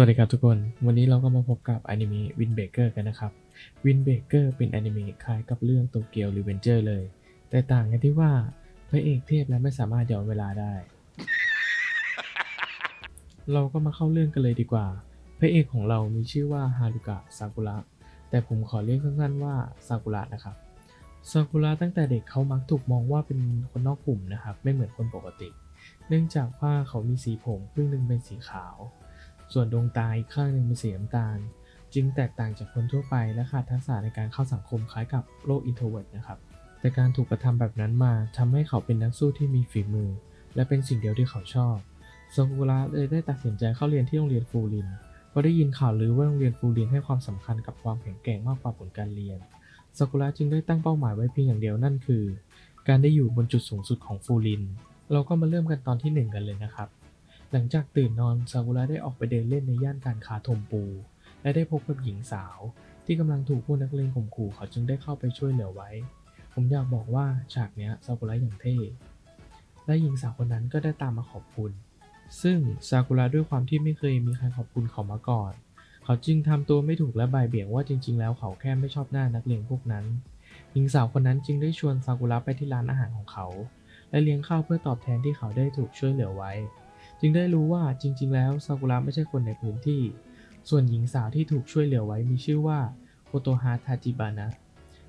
วัสดีครับทุกคน วันนี้เราก็มาพบกับอนิเมะวินเบเกอร์กันนะครับวินเบเกอร์เป็นอนิเมะคล้ายกับเรื่องโตเกียวรีเวนเจอร์เลย แต่ต่างกันที่ว่าพระเอกเทพและไม่สามารถย้อนเวลาได้ เราก็มาเข้าเรื่องกันเลยดีกว่า พระเอกของเรามีชื่อว่าฮารุกะซากุระแต่ผมขอเรียกสั้นๆว่าซากุระนะครับซากุระตั้งแต่เด็กเขามักถูกมองว่าเป็นคนนอกกลุ่มนะครับไม่เหมือนคนปกติ เนื่องจากว่าเขามีสีผมครึ่งหนึ่งเป็นสีขาว ส่วนดวงตาอีกข้างหนึ่งเป็นสีน้ำตาล จึงแตกต่างจากคนทั่วไปและขาดทักษะในการเข้าสังคมคล้ายกับโรคอินโทรเวิร์นะครับ แต่การถูกกระทำแบบนั้นมาทำให้เขาเป็นนักสู้ที่มีฝีมือ และเป็นสิ่งเดียวที่เขาชอบซากุระเลยได้ตัดสินใจเข้าเรียนที่โรงเรียนฟูรินเพราะได้ยินข่าวลือว่าโรงเรียนฟูรินให้ความสำคัญกับความแข็งแกร่งมากกว่าผลการเรียนซากุระจึงได้ตั้งเป้าหมายไว้เพียงอย่างเดียวนั่นคือ การได้อยู่บนจุดสูงสุดของฟูริน เราก็มาเริ่มกันตอนที่หนึ่งกันเลยนะครับ หลังจากตื่นนอนซากุระได้ออกไปเดินเล่นในย่านการค้าทมปู และได้พบกับหญิงสาว ที่กำลังถูกผู้นักเลงข่มขู่เขาจึงได้เข้าไปช่วยเหลือไว้ ผมอยากบอกว่าฉากเนี้ยซากุระอย่างเท่ และหญิงสาวคนนั้นก็ได้ตามมาขอบคุณ ซึ่งซากุระด้วยความที่ไม่เคยมีใครขอบคุณเขามาก่อน เขาจึงทำตัวไม่ถูกและบ่ายเบี่ยงว่าจริง ๆ แล้วเขาแค่ไม่ชอบหน้านักเลงพวกนั้น หญิงสาวคนนั้นจึงได้ชวนซากุระไปที่ร้านอาหารของเขา และเลี้ยงข้าวเพื่อตอบแทนที่เขาได้ถูกช่วยเหลือไว้ จึงได้รู้ว่าจริง ๆ แล้วซากุระไม่ใช่คนในพื้นที่ ส่วนหญิงสาวที่ถูกช่วยเหลือไว้มีชื่อว่าโคโตฮาทาจิบานะ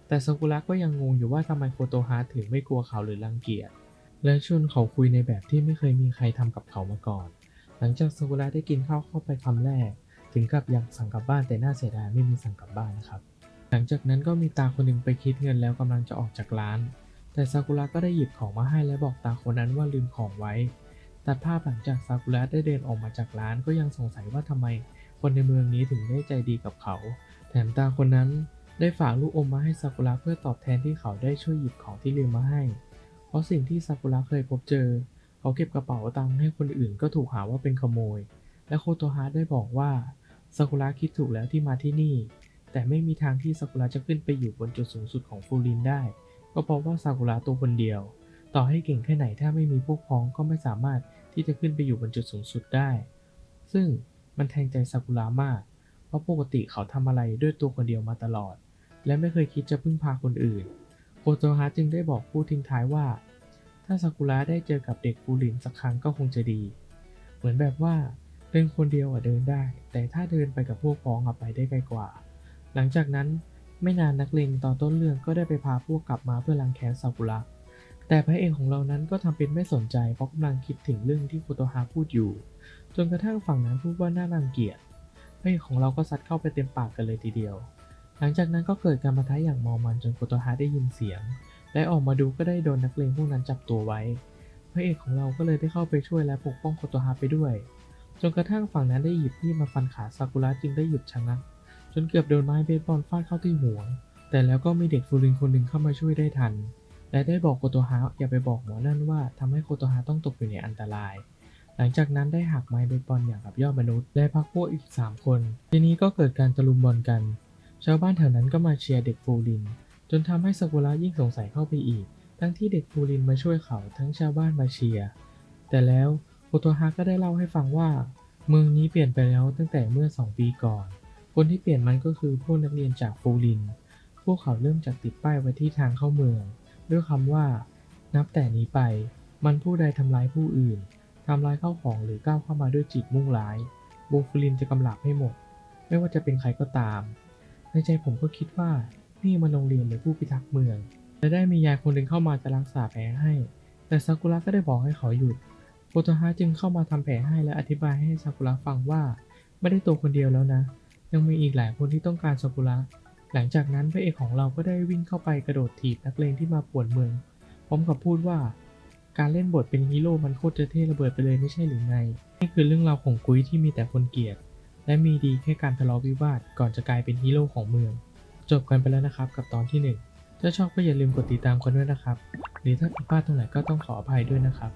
แต่ซากุระก็ยังงงอยู่ว่าทำไมโคโตฮาถึงไม่กลัวเขาหรือรังเกียจ และชวนเขาคุยในแบบที่ไม่เคยมีใครทำกับเขามาก่อน หลังจากซากุระได้กินข้าวเข้าไปคำแรก ถึงกับอยากสั่งกลับบ้านแต่น่าเสียดายไม่มีสั่งกลับบ้านนะครับ หลังจากนั้นก็มีตาคนหนึ่งไปคิดเงินแล้วกำลังจะออกจากร้าน แต่ซากุระก็ได้หยิบของมาให้และบอกตาคนนั้นว่าลืมของไว้ ตัดภาพหลังจากซากุระได้เดินออกมาจากร้านก็ยังสงสัยว่าทำไมคนในเมืองนี้ถึงได้ใจดีกับเขา แถมตาคนนั้นได้ฝากลูกอมมาให้ซากุระเพื่อตอบแทนที่เขาได้ช่วยหยิบของที่ลืมมาให้ เพราะสิ่งที่ซากุระเคยพบเจอ เขาเก็บกระเป๋าตังค์ให้คนอื่นก็ถูกหาว่าเป็นขโมย และโคโตฮะได้บอกว่าซากุระคิดถูกแล้วที่มาที่นี่ แต่ไม่มีทางที่ซากุระจะขึ้นไปอยู่บนจุดสูงสุดของฟูรินได้ ก็เพราะว่าซากุระตัวคนเดียว ต่อให้เก่งแค่ไหนถ้าไม่มีพวกพ้องก็ไม่สามารถ ที่จะขึ้นไปอยู่บนจุดสูงสุดได้ ซึ่งมันแทงใจซากุระมาก เพราะปกติเขาทำอะไรด้วยตัวคนเดียวมาตลอด และไม่เคยคิดจะพึ่งพาคนอื่น โคโตฮะจึงได้บอกผู้ทิ้งท้ายว่า ถ้าซากุระได้เจอกับเด็กฟูรินสักครั้งก็คงจะดี เหมือนแบบว่าเดินคนเดียวอะเดินได้ แต่ถ้าเดินไปกับพวกพ้องอะไปได้ไกลกว่า หลังจากนั้นไม่นานนักเลงตอนต้นเรื่องก็ได้ไปพาพวกกลับมาเพื่อรังแค้นซากุระ แต่พระเอกของเรานั้นก็ทำเป็นไม่สนใจเพราะกำลังคิดถึงเรื่องที่โคโตฮะพูดอยู่ จนกระทั่งฝั่งนั้นพูดว่าน่ารังเกียจพระเอกของเราก็ซัดเข้าไปเต็มปากกันเลยทีเดียว หลังจากนั้นก็เกิดการปะทะอย่างเมามันจนโคโตฮะได้ยินเสียง และออกมาดูก็ได้โดนนักเลงพวกนั้นจับตัวไว้ พระเอกของเราก็เลยได้เข้าไปช่วยและปกป้องโคโตฮะไปด้วย จนกระทั่งฝั่งนั้นได้หยิบมีดมาฟันขาซากุระจึงได้หยุดชะงักจนเกือบโดนไม้เบสบอลฟาดเข้าที่หัว แต่แล้วก็มีเด็กฟูรินคนหนึ่งเข้ามาช่วยได้ทัน และได้บอกโคโตฮะอย่าไปบอกหมอนั่นว่าทำให้โคโตฮะต้องตกอยู่ในอันตราย หลังจากนั้นได้หักไม้เบสบอลอย่างกับยอดมนุษย์และพักพวกอีก 3 คน ทีนี้ก็เกิดการตะลุมบอลกัน ชาวบ้านแถวนั้นก็มาเชียร์เด็กฟูริน จนทำให้ซากุระยิ่งสงสัยเข้าไปอีก ทั้งที่เด็กฟูรินมาช่วยเขาทั้งชาวบ้านมาเชียร์ แต่แล้วโคโตฮะก็ได้เล่าให้ฟังว่า เมืองนี้เปลี่ยนไปแล้วตั้งแต่เมื่อ 2 ปีก่อน คนที่เปลี่ยนมันก็คือพวกนักเรียนจากฟูริน พวกเขาเริ่มจากติดป้ายไว้ที่ทางเข้าเมือง ด้วยคำว่า นับแต่นี้ไป มันผู้ใดทำร้ายผู้อื่นทำร้ายเข้าของหรือก้าวเข้ามาด้วยจิตมุ่งร้ายโบฟูรินจะกำลับให้หมด ไม่ว่าจะเป็นใครก็ตาม ในใจผมก็คิดว่านี่มันโรงเรียนหรือผู้พิทักษ์เมืองและได้มียายคนหนึ่งเข้ามาจะรักษาแผลให้ แต่ซากุระก็ได้บอกให้เขาหยุดโคโตฮะจึงเข้ามาทำแผลให้และอธิบายให้ซากุระฟังว่า ไม่ได้ตัวคนเดียวแล้วนะ ยังมีอีกหลายคนที่ต้องการซากุระ หลังจากนั้นพระเอกของเราก็ได้วิ่งเข้าไปกระโดดถีบนักเลงที่มาป่วนเมือง พร้อมกับพูดว่าการเล่นบทเป็นฮีโร่มันโคตรจะเท่ระเบิดไปเลยไม่ใช่หรือไง นี่คือเรื่องราวของกุ้ยที่มีแต่คนเกลียด และมีดีแค่การทะเลาะวิวาทก่อนจะกลายเป็นฮีโร่ของเมือง จบกันไปแล้วนะครับกับตอนที่หนึ่งถ้าชอบก็อย่าลืมกดติดตามกันด้วยนะครับ หรือถ้าผิดพลาดตรงไหนก็ต้องขออภัยด้วยนะครับ